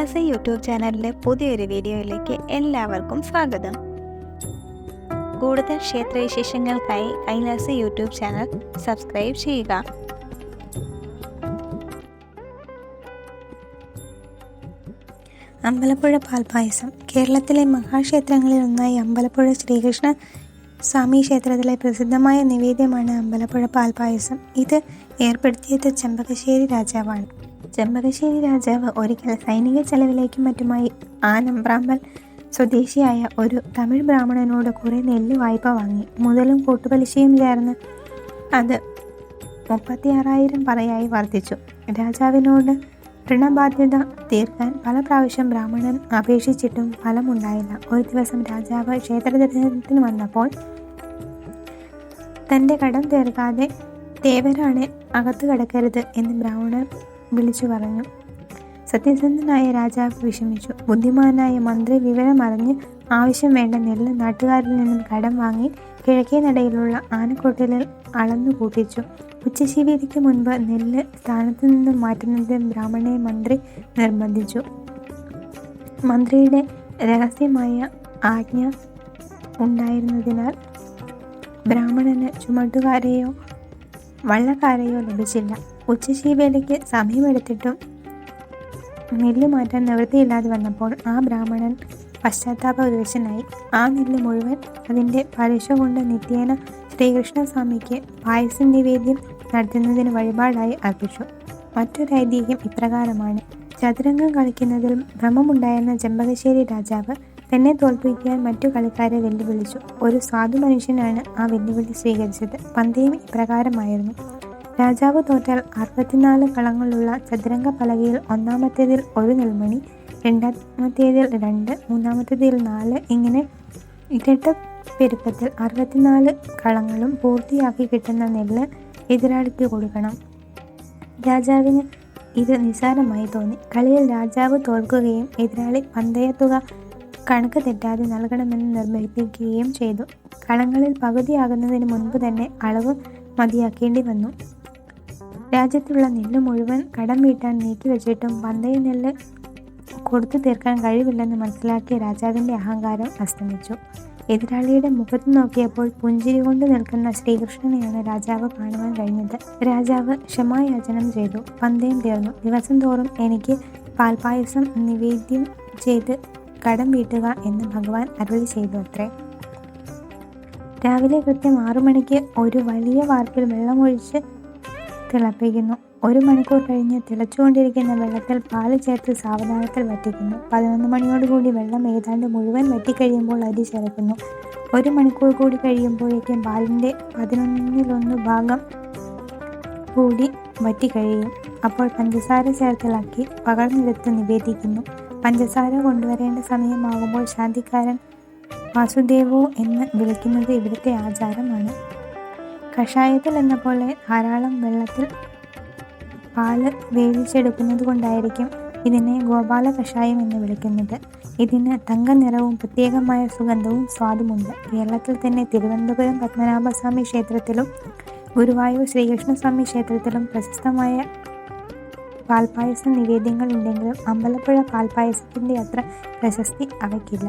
Kailasa YouTube ചാനലിലെ പുതിയൊരു വീഡിയോയിലേക്ക് എല്ലാവർക്കും സ്വാഗതം. കൂടുതൽ ക്ഷേത്രവിശേഷങ്ങൾക്കായി കൈലാസ യൂട്യൂബ് ചാനൽ സബ്സ്ക്രൈബ് ചെയ്യുക. അമ്പലപ്പുഴ പാൽപായസം കേരളത്തിലെ മഹാക്ഷേത്രങ്ങളിൽ ഒന്നായി അമ്പലപ്പുഴ ശ്രീകൃഷ്ണ സ്വാമി ക്ഷേത്രത്തിലെ പ്രസിദ്ധമായ നിവേദ്യമാണ് അമ്പലപ്പുഴ പാൽപായസം. ഇത് ഏർപ്പെടുത്തിയത് ചെമ്പകശ്ശേരി രാജാവാണ്. ചെമ്പകശ്ശേരി രാജാവ് ഒരിക്കൽ സൈനിക ചെലവിലേക്കും മറ്റുമായി ആനമ്പ്രാമ്പൽ സ്വദേശിയായ ഒരു തമിഴ് ബ്രാഹ്മണനോട് കുറെ നെല്ല് വായ്പ വാങ്ങി. മുതലും കൂട്ടുപലിശയും ചേർന്ന് അത് മുപ്പത്തിയാറായിരം പറയായി വർദ്ധിച്ചു. രാജാവിനോട് ഋണബാധ്യത തീർക്കാൻ പല പ്രാവശ്യം ബ്രാഹ്മണൻ അപേക്ഷിച്ചിട്ടും ഫലമുണ്ടായില്ല. ഒരു ദിവസം രാജാവ് ക്ഷേത്ര ദർശനത്തിന് വന്നപ്പോൾ തന്റെ കടം തീർക്കാതെ ദേവരാണെ അകത്തു കടക്കരുത് എന്ന് ബ്രാഹ്മണർ വിളിച്ചു പറഞ്ഞു. സത്യസന്ധനായ രാജാവ് വിഷമിച്ചു. ബുദ്ധിമാനായ മന്ത്രി വിവരമറിഞ്ഞ് ആവശ്യം വേണ്ട നെല്ല് നാട്ടുകാരിൽ നിന്നും കടം വാങ്ങി കിഴക്കേ നടയിലുള്ള ആനക്കൊട്ടിലിൽ അളന്നു കൂട്ടിച്ചു. ഉച്ചശീവേദിക്ക് മുൻപ് നെല്ല് സ്ഥാനത്തു നിന്നും മാറ്റുന്നതിന് ബ്രാഹ്മണനെ മന്ത്രി നിർബന്ധിച്ചു. മന്ത്രിയുടെ രഹസ്യമായ ആജ്ഞ ഉണ്ടായിരുന്നതിനാൽ ബ്രാഹ്മണന് ചുമട്ടുകാരെയോ വള്ളക്കാരെയോ ലഭിച്ചില്ല. ഉച്ചശീവേലിക്ക് സമയമെടുത്തിട്ടും നെല്ല് മാറ്റാൻ നിവൃത്തിയില്ലാതെ വന്നപ്പോൾ ആ ബ്രാഹ്മണൻ പശ്ചാത്താപ പശ്ചാത്താപവിവശനായി. ആ നെല്ല് മുഴുവൻ അതിന്റെ പലിശ കൊണ്ട് നിത്യേന ശ്രീകൃഷ്ണസ്വാമിക്ക് പായസം നിവേദ്യം നടത്തുന്നതിന് വഴിപാടായി അർപ്പിച്ചു. മറ്റൊരു ഐതിഹ്യം ഇപ്രകാരമാണ്. ചതുരംഗം കളിക്കുന്നതിൽ ഭ്രമമുണ്ടായിരുന്ന ചെമ്പകശ്ശേരി രാജാവ് തന്നെ തോൽപ്പിക്കാൻ മറ്റു കളിക്കാരെ വെല്ലുവിളിച്ചു. ഒരു സാധു മനുഷ്യനാണ് ആ വെല്ലുവിളി സ്വീകരിച്ചത്. പന്തയം ഇപ്രകാരമായിരുന്നു. രാജാവ് തോറ്റാൽ അറുപത്തിനാല് കളങ്ങളുള്ള ചതുരംഗ പലകയിൽ ഒന്നാമത്തേതിൽ ഒരു നെൽമണി രണ്ടാമത്തേതിൽ രണ്ട് മൂന്നാമത്തേതിൽ നാല് ഇങ്ങനെ ഇരട്ട പെരുപ്പത്തിൽ അറുപത്തിനാല് കളങ്ങളും പൂർത്തിയാക്കി കിട്ടുന്ന നെല്ല് എതിരാളിക്ക് കൊടുക്കണം. രാജാവിന് ഇത് നിസാരമായി തോന്നി. കളിയിൽ രാജാവ് തോൽക്കുകയും എതിരാളി പന്തയത്തുക കണക്ക് തെറ്റാതെ നൽകണമെന്ന് നിർബന്ധിക്കുകയും ചെയ്തു. കളങ്ങളിൽ പകുതിയാകുന്നതിന് മുൻപ് തന്നെ അളവ് മതിയാക്കേണ്ടി വന്നു. രാജ്യത്തുള്ള നെല്ല് മുഴുവൻ കടം വീട്ടാൻ നീക്കിവെച്ചിട്ടും പന്തയ നെല്ല് കൊടുത്തു തീർക്കാൻ കഴിവില്ലെന്ന് മനസ്സിലാക്കിയ രാജാവിന്റെ അഹങ്കാരം അസ്തമിച്ചു. എതിരാളിയുടെ മുഖത്ത് നോക്കിയപ്പോൾ പുഞ്ചിരി കൊണ്ട് നിൽക്കുന്ന ശ്രീകൃഷ്ണനെയാണ് രാജാവ് കാണുവാൻ കഴിഞ്ഞത്. രാജാവ് ക്ഷമായാചനം ചെയ്തു. പന്തയം തീർന്നു. ദിവസം തോറും എനിക്ക് പാൽപായസം നിവേദ്യം ചെയ്ത് കടം വീട്ടുക എന്ന് ഭഗവാൻ അരുളി ചെയ്തു അത്രേ. രാവിലെ കൃത്യം ആറു മണിക്ക് ഒരു വലിയ വാർപ്പിൽ വെള്ളമൊഴിച്ച് തിളപ്പിക്കുന്നു. ഒരു മണിക്കൂർ കഴിഞ്ഞ് തിളച്ചുകൊണ്ടിരിക്കുന്ന വെള്ളത്തിൽ പാൽ ചേർത്ത് സാവധാനത്തിൽ വറ്റിക്കുന്നു. പതിനൊന്ന് മണിയോടുകൂടി വെള്ളം ഏതാണ്ട് മുഴുവൻ വറ്റിക്കഴിയുമ്പോൾ അരി ചേർക്കുന്നു. ഒരു മണിക്കൂർ കൂടി കഴിയുമ്പോഴേക്കും പാലിന്റെ പതിനൊന്നിലൊന്ന് ഭാഗം കൂടി വറ്റിക്കഴിയും. അപ്പോൾ പഞ്ചസാര ചേർത്തിളക്കി പകർന്നെടുത്ത് നിവേദിക്കുന്നു. പഞ്ചസാര കൊണ്ടുവരേണ്ട സമയമാകുമ്പോൾ ശാന്തിക്കാരൻ വാസുദേവോ എന്ന് വിളിക്കുന്നത് ഇവിടുത്തെ ആചാരമാണ്. കഷായത്തിൽ എന്ന പോലെ ധാരാളം വെള്ളത്തിൽ പാൽ വേവിച്ചെടുക്കുന്നത് കൊണ്ടായിരിക്കും ഇതിനെ ഗോപാല കഷായം എന്ന് വിളിക്കുന്നത്. ഇതിന് തങ്ക നിറവും പ്രത്യേകമായ സുഗന്ധവും സ്വാദുമുണ്ട്. കേരളത്തിൽ തന്നെ തിരുവനന്തപുരം പത്മനാഭസ്വാമി ക്ഷേത്രത്തിലും ഗുരുവായൂർ ശ്രീകൃഷ്ണസ്വാമി ക്ഷേത്രത്തിലും പ്രശസ്തമായ പാൽപ്പായസ നിവേദ്യങ്ങൾ ഉണ്ടെങ്കിലും അമ്പലപ്പുഴ പാൽപ്പായസത്തിന്റെ അത്ര പ്രശസ്തി അവയ്ക്കില്ല.